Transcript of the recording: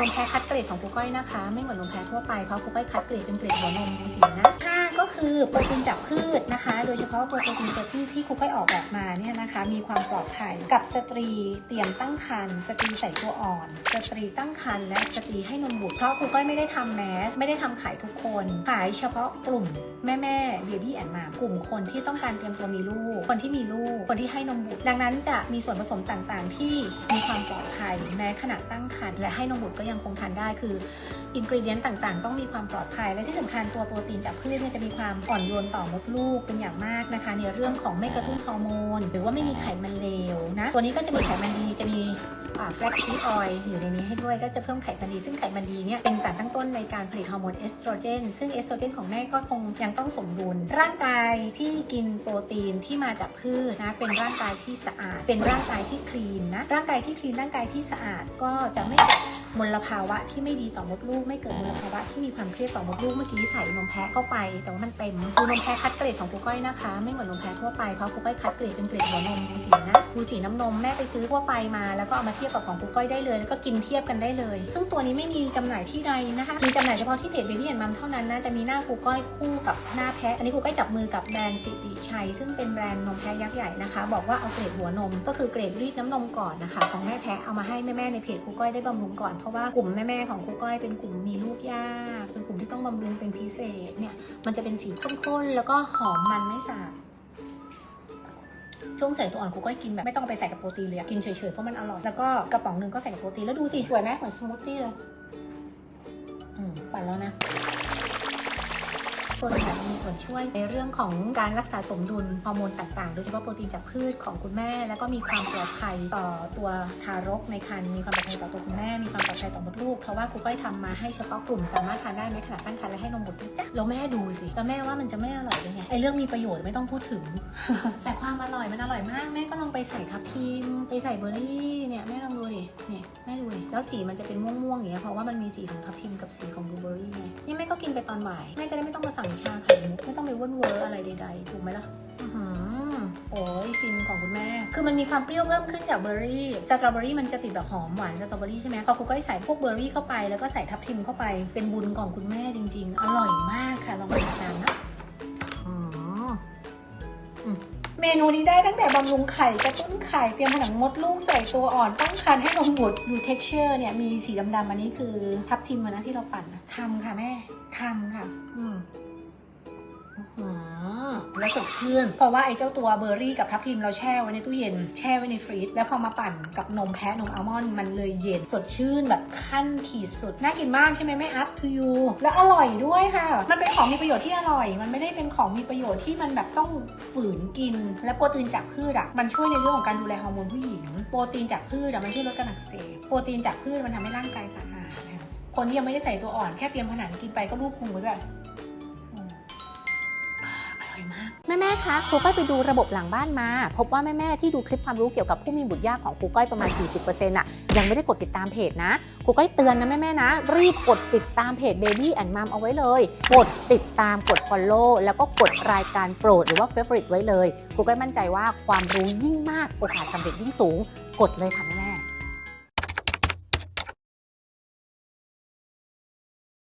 นมแพะคัดเกรดของครูก้อยนะคะ ไม่เหมือนนมแพะทั่วไปเพราะครูก้อยคัดเกรดเป็นเกรดหัวนมดูสีนะห้าก็คือโปรตีนจากพืชนะคะ โดยเฉพาะตัวโปรตีนจากพืชที่ครูก้อยออกแบบมาเนี่ยนะคะ มีความปลอดภัยกับสตรีเตรียมตั้งครรภ์สตรีใส่ตัวอ่อน สตรีตั้งครรภ์และสตรีให้นมบุตรเพราะครูก้อยไม่ได้ทำแมสไม่ได้ทำขายทุกคนขายเฉพาะกลุ่มแม่แม่เบบี้แอนมากลุ่มคนที่ต้องการเตรียมตัวมีลูก คนที่มีลูก คนที่ให้นมบุตร ดังนั้นจะมีส่วนผสมต่างๆ ที่มีความปลอดภัยแม้ขณะตั้งครรภ์และให้นมบุตรก็ยังคงทานได้คืออินกรีเดียนต่างๆ ต้องมีความปลอดภัย และที่สำคัญตัวโปรตีนจากพืชเนี่ยจะมีความอ่อนโยนต่อมดลูกเป็นอย่างมากนะคะ ในเรื่องของไม่กระตุ้นฮอร์โมน หรือว่าไม่มีไขมันเลวนะ ตัวนี้ก็จะมีไขมันดีจะมีแฟลกซีออยล์อยู่ในนี้ให้ด้วยก็จะเพิ่มไขมันดี ซึ่งไขมันดีเนี่ยเป็นสารตั้งต้นในการผลิตฮอร์โมนเอสโตรเจน ซึ่งเอสโตรเจนของแม่ก็คงยังต้องสมดุล ร่างกายที่กินโปรตีนที่มาจากพืชนะ เป็นร่างกายที่สะอาด เป็นร่างกายที่คลีนนะ ร่างกายที่คลีน ร่างกายที่สะอาดก็จะไม่เกิดมลภาวะที่ไม่ดีต่อมดลูก ไม่เกิดมลภาวะที่มีความเครียดต่อมดลูก เมื่อกี้ใส่นมแพะเข้าไป แต่ว่ามันเต็มดูนมแพะคัดเกรดของครูก้อยนะคะ ไม่เหมือนนมแพะทั่วไป เพราะครูก้อยคัดเกรดเป็นเกรดหัวนมดูสีนะดูสีน้ำนมแม่ไปซื้อทั่วไปมาแล้วก็เอามาเทียบกับของครูก้อยได้เลยแล้วก็กินเทียบกันได้เลย ซึ่งตัวนี้ไม่มีจำหน่ายที่ใดนะคะ มีจำหน่ายเฉพาะที่เพจ Baby and Mom เท่านั้นนะจะมีหน้าครูก้อยคู่กับหน้าแพะอันนี้ครูก้อยจับมือกับแบรนด์สิริชัย ซึ่งเป็นแบรนด์นมแพะยักษ์ใหญ่นะคะ บอกว่าเอาเกรดหัวนม ก็คือเกรดรีดน้ำนมก่อนนะคะ ของแม่แพะเอามาให้แม่ๆในเพจครูก้อยได้บำรุงก่อนเพราะว่ากลุ่มแม่ๆของครูก้อยเป็นกลุ่มมีลูกยากเป็นกลุ่มที่ต้องบำรุงเป็นพิเศษเนี่ยมันจะเป็นสีข้นๆแล้วก็หอมมันไม่สาบ ช่วงใส่ตัวอ่อนกูก็กินแบบไม่ต้องไปใส่กับโปรตีนเลยกินเฉยๆเพราะมันอร่อยแล้วก็กระป๋องหนึ่งก็ใส่กับโปรตีนแล้วดูสิสวยไหมเหมือนสมูทตี้เลยอืมปั่นแล้วนะ ตัวนี้มีส่วนช่วยในเรื่องของการรักษาสมดุลฮอร์โมนต่างๆ โดยเฉพาะโปรตีนจากพืชของคุณแม่ แล้วก็มีความปลอดภัยต่อตัวทารกในครรภ์มีความปลอดภัยต่อตัวคุณแม่ มีความปลอดภัยต่อมดลูก เพราะว่าครูก้อยทำมาให้เฉพาะกลุ่มสามารถทานได้ในขณะตั้งครรภ์และให้นมบุตรด้วยจ้ะแล้วแม่ดูสิแล้วแม่ว่ามันจะไม่อร่อยได้ไงไอเรื่องมีประโยชน์ไม่ต้องพูดถึง แต่ความอร่อยมันอร่อยมากแม่ก็ลองไปใส่ทับทิมไปใส่เบอร์รี่เนี่ยแม่ลองดูดิเนี่ยแม่ดูดิแล้วสีมันจะเป็นม่วงๆอย่างเงี้ยเพราะว่ามันมีสีของทับทิมกับสีของบลูเบอร์รี่ไงนี่แม่ก็กินไปตอนบ่ายแม่จะได้ไม่ต้องมาสั่งชาไข่มุกไม่ต้องไปว่นเวอร์อะไรใดๆ ถูกไหมล่ะอื้อหือโอ้ยฟินของคุณแม่ คือมันมีความเปรี้ยวเพิ่มขึ้นจากเบอร์รี่ สตรอเบอรี่มันจะติดแบบหอมหวานสตรอเบอรี่ใช่ไหมพอครูก็ใส่พวกเบอร์รี่เข้าไปแล้วก็ใส่ทับทิมเข้าไป เป็นบุญของคุณแม่จริง ๆ อร่อยมากค่ะ ลองไปทานนะอืมเมนูนี้ได้ตั้งแต่บำรุงไข่กระตุ้นไข่เตรียมผนังมดลูกใส่ตัวอ่อนตั้งครรภ์ให้นมบุตรดู texture เนี่ยมีสีดำๆอันนี้คือทับทิมอะนะที่เราปั่นนะทำค่ะแม่ทำค่ะ อืมอื้อหือ แล้วสดชื่น เพราะว่าไอ้เจ้าตัวเบอร์รี่กับทับทิมเราแช่ไว้ในตู้เย็น แช่ไว้ในฟรีซแล้วพอมาปั่นกับนมแพะนมอัลมอนด์มันเลยเย็นสดชื่นแบบขั้นขีดสุด น่ากินมากใช่ไหมแม่อัพทูยูแล้วอร่อยด้วยค่ะ มันเป็นของมีประโยชน์ที่อร่อย มันไม่ได้เป็นของมีประโยชน์ที่มันแบบต้องฝืนกิน และโปรตีนจากพืชอะมันช่วยในเรื่องของการดูแลฮอร์โมนผู้หญิง โปรตีนจากพืชอะมันช่วยลดการอักเสบโปรตีนจากพืชมันทำให้ร่างกายสะอาดคนที่ยังไม่ได้ใส่ตัวอ่อนแค่เตรียมผนังกินไปก็รูปพุงไว้ด้ว ร่อยมาก แม่แม่คะครูก้อยไปดูระบบหลังบ้านมา พบว่าแม่แม่ที่ดูคลิปความรู้เกี่ยวกับผู้มีบุตรยากของครูก้อยประมาณ 40%อะยังไม่ได้กดติดตามเพจนะครูก้อยเตือนนะแม่แม่นะ รีบกดติดตามเพจ Baby and Mom เอาไว้เลย กดติดตามกด Follow แล้วก็กดรายการโปรดหรือว่า Favorite ไว้เลยครูก้อยมั่นใจว่าความรู้ยิ่งมากโอกาสสำเร็จยิ่งสูง กดเลยค่ะ